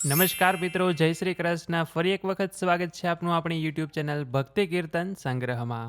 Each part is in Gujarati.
નમસ્કાર મિત્રો, જય શ્રી કૃષ્ણ. ફરી એક વખત સ્વાગત છે આપનું આપણી યુટ્યુબ ચેનલ ભક્તિ કીર્તન સંગ્રહમાં.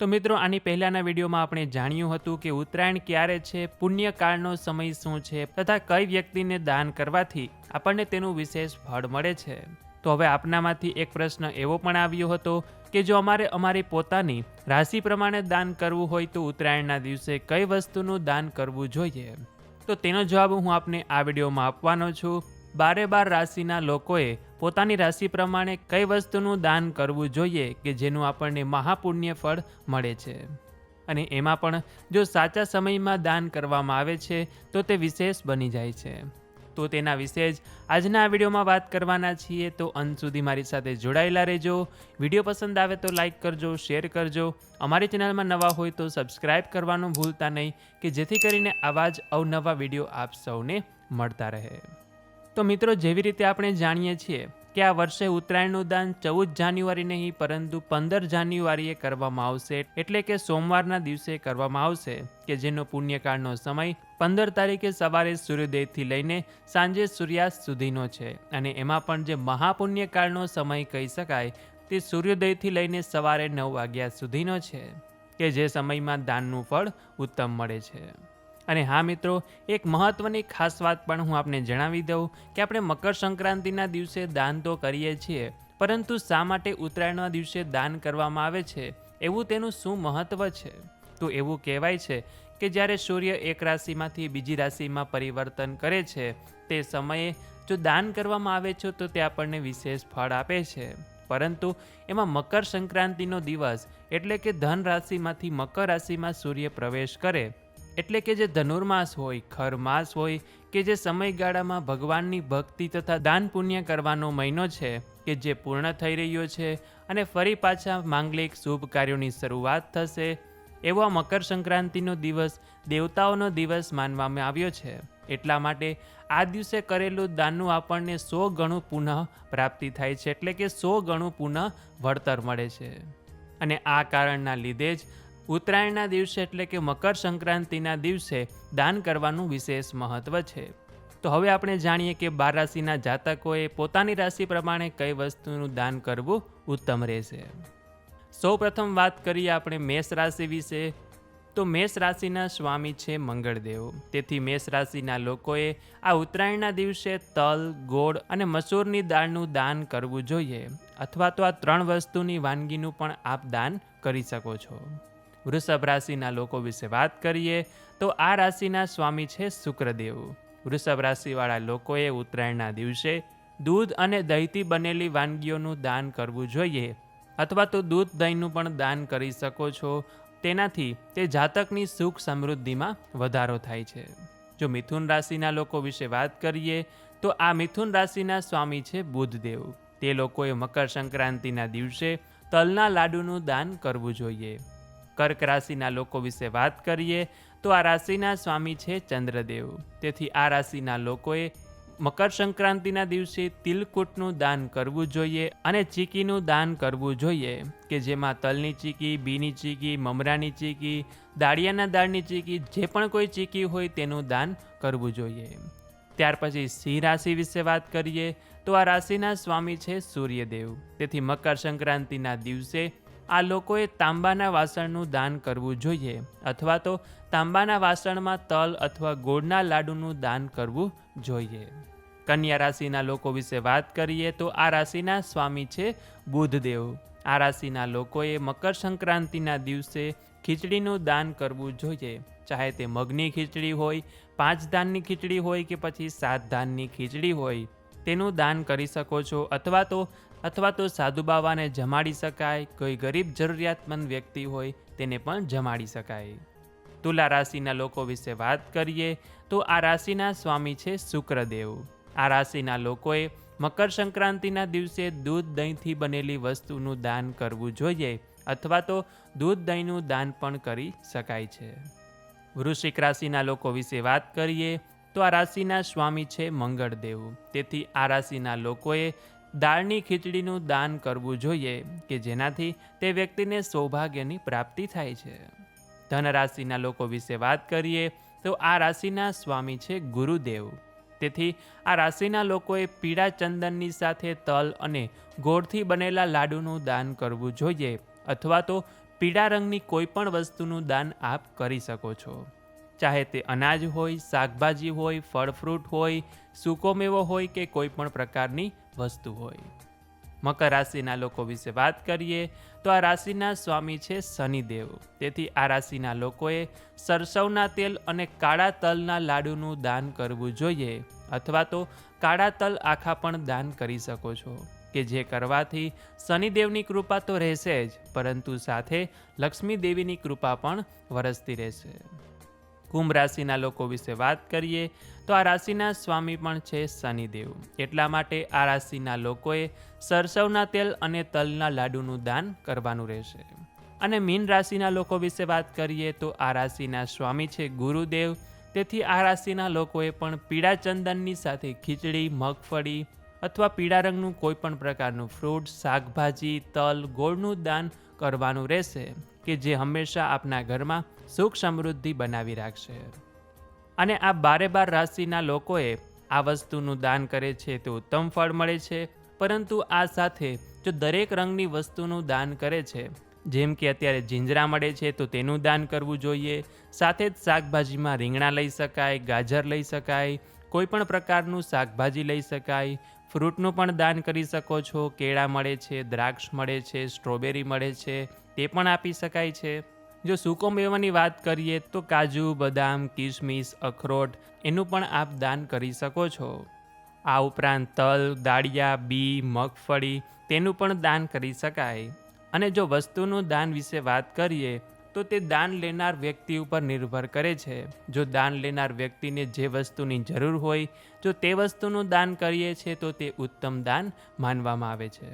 તો મિત્રો, આની પહેલાંના વિડીયોમાં આપણે જાણ્યું હતું કે ઉત્તરાયણ ક્યારે છે, પુણ્યકાળનો સમય શું છે, તથા કઈ વ્યક્તિને દાન કરવાથી આપણને તેનું વિશેષ ફળ મળે છે. તો હવે આપનામાંથી એક પ્રશ્ન એવો પણ આવ્યો હતો કે જો અમારે અમારી પોતાની રાશિ પ્રમાણે દાન કરવું હોય તો ઉત્તરાયણના દિવસે કઈ વસ્તુનું દાન કરવું જોઈએ? તો તેનો જવાબ હું આપને આ વિડીયોમાં આપવાનો છું. બારે બાર રાશિના લોકોએ પોતાની રાશિ પ્રમાણે કઈ વસ્તુનું દાન કરવું જોઈએ કે જેનું આપણને મહાપુણ્ય ફળ મળે છે? અને એમાં પણ જો સાચા સમયમાં દાન કરવામાં આવે છે, તો તે વિશેષ બની જાય છે. તો તેના વિશે જ આજના આ વિડીયોમાં વાત કરવાના છીએ. તો અંત સુધી મારી સાથે જોડાયેલા રહેજો. વીડિયો પસંદ આવે તો લાઈક કરજો, શેર કરજો. અમારી ચેનલમાં નવા હોય તો સબસ્ક્રાઈબ કરવાનું ભૂલતા નહીં, કે જેથી કરીને આવા જ અવનવા વીડિયો આપ સૌને મળતા રહે. તો મિત્રો, જેવી રીતે આપણે જાણીએ છીએ કે આ વર્ષે ઉત્તરાયણનું દાન ચૌદ જાન્યુઆરી નહીં, પરંતુ પંદર જાન્યુઆરીએ કરવામાં આવશે. એટલે કે સોમવારના દિવસે કરવામાં આવશે, કે જેનો પુણ્યકાળનો સમય પંદર તારીખે સવારે સૂર્યોદયથી લઈને સાંજે સૂર્યાસ્ત સુધીનો છે. અને એમાં પણ જે મહાપુણ્યકાળનો સમય કહી શકાય, તે સૂર્યોદયથી લઈને સવારે નવ વાગ્યા સુધીનો છે, કે જે સમયમાં દાનનું ફળ ઉત્તમ મળે છે. અને હા મિત્રો, એક મહત્ત્વની ખાસ વાત પણ હું આપને જણાવી દઉં કે આપણે મકર સંક્રાંતિના દિવસે દાન તો કરીએ છીએ, પરંતુ શા માટે ઉત્તરાયણના દિવસે દાન કરવામાં આવે છે? એવું તેનું શું મહત્ત્વ છે? તો એવું કહેવાય છે કે જ્યારે સૂર્ય એક રાશિમાંથી બીજી રાશિમાં પરિવર્તન કરે છે, તે સમયે જો દાન કરવામાં આવે છે તો તે આપણને વિશેષ ફળ આપે છે. પરંતુ એમાં મકર સંક્રાંતિનો દિવસ એટલે કે ધન રાશિમાંથી મકર રાશિમાં સૂર્ય પ્રવેશ કરે એટલે કે જે ધનુર્માસ હોય, ખરમાસ હોય, કે જે સમયગાળામાં ભગવાનની ભક્તિ તથા દાન પુણ્ય કરવાનો મહિનો છે, કે જે પૂર્ણ થઈ રહ્યો છે અને ફરી પાછા માંગલિક શુભ કાર્યોની શરૂઆત થશે, એવો મકર સંક્રાંતિનો દિવસ દેવતાઓનો દિવસ માનવામાં આવ્યો છે. એટલા માટે આ દિવસે કરેલું દાનનું આપણને સો ગણું પુનઃ પ્રાપ્તિ થાય છે, એટલે કે સો ગણું પુનઃ વળતર મળે છે. અને આ કારણના લીધે જ ઉત્તરાયણના દિવસે એટલે કે મકર સંક્રાંતિના દિવસે દાન કરવાનું વિશેષ મહત્વ છે. તો હવે આપણે જાણીએ કે બાર રાશિના જાતકોએ પોતાની રાશિ પ્રમાણે કઈ વસ્તુનું દાન કરવું ઉત્તમ રહેશે. સૌ પ્રથમ વાત કરીએ આપણે મેષ રાશિ વિશે. તો મેષ રાશિના સ્વામી છે મંગળદેવ. તેથી મેષ રાશિના લોકોએ આ ઉત્તરાયણના દિવસે તલ, ગોળ અને મસૂરની દાળનું દાન કરવું જોઈએ. અથવા તો આ ત્રણ વસ્તુની વાનગીનું પણ આપ દાન કરી શકો છો. વૃષભ રાશિના લોકો વિશે વાત કરીએ, તો આ રાશિના સ્વામી છે શુક્રદેવ. વૃષભ રાશિવાળા લોકોએ ઉત્તરાયણના દિવસે દૂધ અને દહીંથી બનેલી વાનગીઓનું દાન કરવું જોઈએ, અથવા તો દૂધ દહીંનું પણ દાન કરી શકો છો. તેનાથી તે જાતકની સુખ સમૃદ્ધિમાં વધારો થાય છે. જો મિથુન રાશિના લોકો વિશે વાત કરીએ, તો આ મિથુન રાશિના સ્વામી છે બુધદેવ. તે લોકોએ મકર સંક્રાંતિના દિવસે તલના લાડુનું દાન કરવું જોઈએ. કર્ક રાશિના લોકો વિશે વાત કરીએ, તો આ રાશિના સ્વામી છે ચંદ્રદેવ. તેથી આ રાશિના લોકોએ મકર સંક્રાંતિના દિવસે તિલકુટનું દાન કરવું જોઈએ અને ચીકીનું દાન કરવું જોઈએ, કે જેમાં તલની ચીકી, બીની ચીકી, મમરાની ચીકી, દાળિયાના દાળની ચીકી, જે પણ કોઈ ચીકી હોય તેનું દાન કરવું જોઈએ. ત્યાર પછી સિંહ રાશિ વિશે વાત કરીએ, તો આ રાશિના સ્વામી છે સૂર્યદેવ. તેથી મકર સંક્રાંતિના દિવસે આ લોકોએ તાંબાના વાસણનું દાન કરવું જોઈએ અથવા તો તાંબાના વાસણમાં તલ અથવા ગોળના લાડુનું દાન કરવું જોઈએ. કન્યા રાશિના લોકો વિશે વાત કરીએ તો આ રાશિના સ્વામી છે બુધદેવ. આ રાશિના લોકોએ મકર સંક્રાંતિના દિવસે ખીચડીનું દાન કરવું જોઈએ. ચાહે તે મગની ખીચડી હોય, પાંચ ધાનની ખીચડી હોય કે પછી સાત ધાનની ખીચડી હોય. તેનું દાન કરી શકો છો અથવા તો અથવા તો સાધુ બાવાને જમાડી શકાય, કોઈ ગરીબ જરૂરિયાતમંદ વ્યક્તિ હોય તેને પણ જમાડી શકાય. તુલા રાશિના લોકો વિશે વાત કરીએ, તો આ રાશિના સ્વામી છે શુક્રદેવ. આ રાશિના લોકોએ મકર સંક્રાંતિના દિવસે દૂધ દહીંથી બનેલી વસ્તુનું દાન કરવું જોઈએ અથવા તો દૂધ દહીંનું દાન પણ કરી શકાય છે. વૃશ્ચિક રાશિના લોકો વિશે વાત કરીએ તો આ રાશિના સ્વામી છે મંગળદેવ. તેથી આ રાશિના લોકોએ દાળની ખીચડીનું દાન કરવું જોઈએ કે જેનાથી તે વ્યક્તિને સૌભાગ્યની પ્રાપ્તિ થાય છે. ધન રાશિના લોકો વિશે વાત કરીએ તો આ રાશિના સ્વામી છે ગુરુદેવ. તેથી આ રાશિના લોકોએ પીળા ચંદનની સાથે તલ અને ગોળથી બનેલા લાડુનું દાન કરવું જોઈએ અથવા તો પીળા રંગની કોઈ પણ વસ્તુનું દાન આપ કરી શકો છો. ચાહે તે અનાજ હોય, શાકભાજી હોય, ફળ ફ્રૂટ હોય, સૂકો મેવો હોય કે કોઈ પણ પ્રકારની વસ્તુ હોય. મકર રાશિના લોકો વિશે વાત કરીએ તો આ રાશિના સ્વામી છે શનિદેવ. તેથી આ રાશિના લોકોએ સરસવના તેલ અને કાળા તલના લાડુનું દાન કરવું જોઈએ અથવા તો કાળા તલ આખા પણ દાન કરી શકો છો, કે જે કરવાથી શનિદેવની કૃપા તો રહેશે જ, પરંતુ સાથે લક્ષ્મી દેવીની કૃપા પણ વરસતી રહેશે. કુંભ રાશિના લોકો વિશે વાત કરીએ, તો આ રાશિના સ્વામી પણ છે શનિદેવ. એટલા માટે આ રાશિના લોકોએ સરસવના તેલ અને તલના લાડુનું દાન કરવાનું રહેશે. અને મીન રાશિના લોકો વિશે વાત કરીએ, તો આ રાશિના સ્વામી છે ગુરુદેવ. તેથી આ રાશિના લોકોએ પણ પીળા ચંદનની સાથે ખીચડી, મગફળી અથવા પીળા રંગનું કોઈ પણ પ્રકારનું ફ્રૂટ, શાકભાજી, તલ, ગોળનું દાન કરવાનું રહેશે કે જે હંમેશા આપના ઘરમાં સુખ સમૃદ્ધિ બનાવી રાખશે. અને આ બારે બાર રાશિના લોકોએ આ વસ્તુનું દાન કરે છે તો ઉત્તમ ફળ મળે છે. પરંતુ આ સાથે જો દરેક રંગની વસ્તુનું દાન કરે છે, જેમ કે અત્યારે જીંજરા મળે છે, તો તેનું દાન કરવું જોઈએ. સાથે જ શાકભાજીમાં રીંગણા લઈ શકાય, ગાજર લઈ શકાય, કોઈ પણ પ્રકારનું શાકભાજી લઈ શકાય ફ્રૂટનું પણ દાન કરી શકો છો. કેળા મળે છે, દ્રાક્ષ મળે છે, સ્ટ્રોબેરી મળે છે, તે પણ આપી શકાય છે. જો સૂકો મેવાની વાત કરીએ તો કાજુ, બદામ કિશમિશ અખરોટ એનું પણ આપ દાન કરી શકો છો. આ ઉપરાંત તલ, દાળિયા, બી, મગફળી તેનું પણ દાન કરી શકાય. અને જો વસ્તુનું દાન વિશે વાત કરીએ તો તે દાન લેનાર વ્યક્તિ ઉપર નિર્ભર કરે છે. જો દાન લેનાર વ્યક્તિને જે વસ્તુની જરૂર હોય, જો તે વસ્તુનું દાન કરીએ છીએ તો તે ઉત્તમ દાન માનવામાં આવે છે.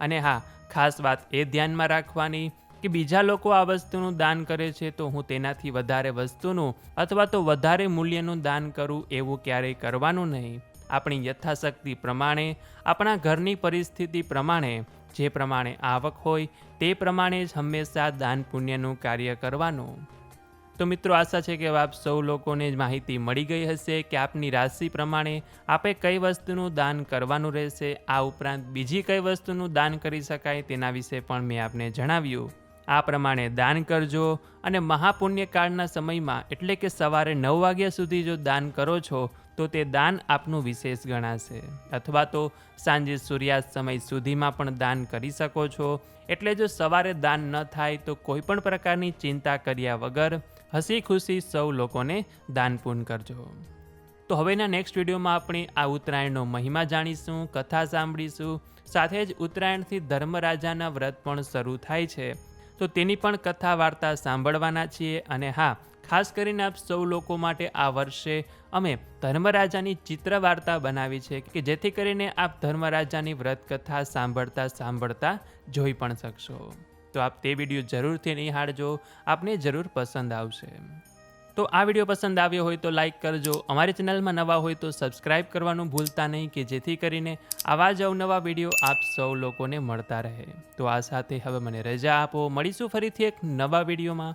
અને હા, ખાસ વાત એ ધ્યાનમાં રાખવાની કે બીજા લોકો આ વસ્તુનું દાન કરે છે, તો હું તેનાથી વધારે વસ્તુનું અથવા તો વધારે મૂલ્યનું દાન કરું એવું ક્યારેય કરવાનું નહીં. આપણી યથાશક્તિ પ્રમાણે, આપણા ઘરની પરિસ્થિતિ પ્રમાણે જે પ્રમાણે આવક હોય તે પ્રમાણે જ હંમેશા દાન પુણ્યનું કાર્ય કરવાનું. તો મિત્રો આશા છે કે આપ સૌ લોકોને જ માહિતી મળી ગઈ હશે કે આપની રાશિ પ્રમાણે આપે કઈ વસ્તુનું દાન કરવાનું રહેશે, આ ઉપરાંત બીજી કઈ વસ્તુનું દાન કરી શકાય તેના વિશે પણ મેં આપને જણાવ્યું. આ પ્રમાણે દાન કરજો અને મહાપુણ્યકાળના સમયમાં એટલે કે સવારે નવ વાગ્યા સુધી જો દાન કરો છો તો તે દાન આપનું વિશેષ ગણાશે. અથવા તો સાંજે સૂર્યાસ્ત સમય સુધીમાં પણ દાન કરી શકો છો. એટલે જો સવારે દાન ન થાય તો કોઈ પણ પ્રકારની ચિંતા કર્યા વગર હસી ખુશી સૌ લોકોને દાન પૂન કરજો. તો હવેના નેક્સ્ટ વિડીયોમાં આપણે આ ઉત્તરાયણનો મહિમા જાણીશું, કથા સાંભળીશું, સાથે જ ઉત્તરાયણથી ધર્મરાજાના વ્રત પણ શરૂ થાય છે. તો તેની પણ કથા વાર્તા સાંભળવાના છીએ અને હા ખાસ કરીને આપ સૌ લોકો માટે આ વર્ષે અમે ધર્મરાજાની ચિત્ર વાર્તા બનાવી છે કે જેથી કરીને આપ ધર્મરાજાની વ્રતકથા સાંભળતા સાંભળતા જોઈ પણ શકશો. તો આપ તે વીડિયો જરૂરથી નિહાળજો, આપને જરૂર પસંદ આવશે. તો આ વીડિયો પસંદ આવ્યો હોય તો લાઈક કરજો, અમારી ચેનલમાં નવા હોય તો સબસ્ક્રાઈબ કરવાનું ભૂલતા નહીં કે જેથી કરીને આવા જ અવનવા વીડિયો આપ સૌ લોકોને મળતા રહે. તો આ સાથે હવે મને રજા આપો, મળીશું ફરીથી એક નવા વિડીયોમાં.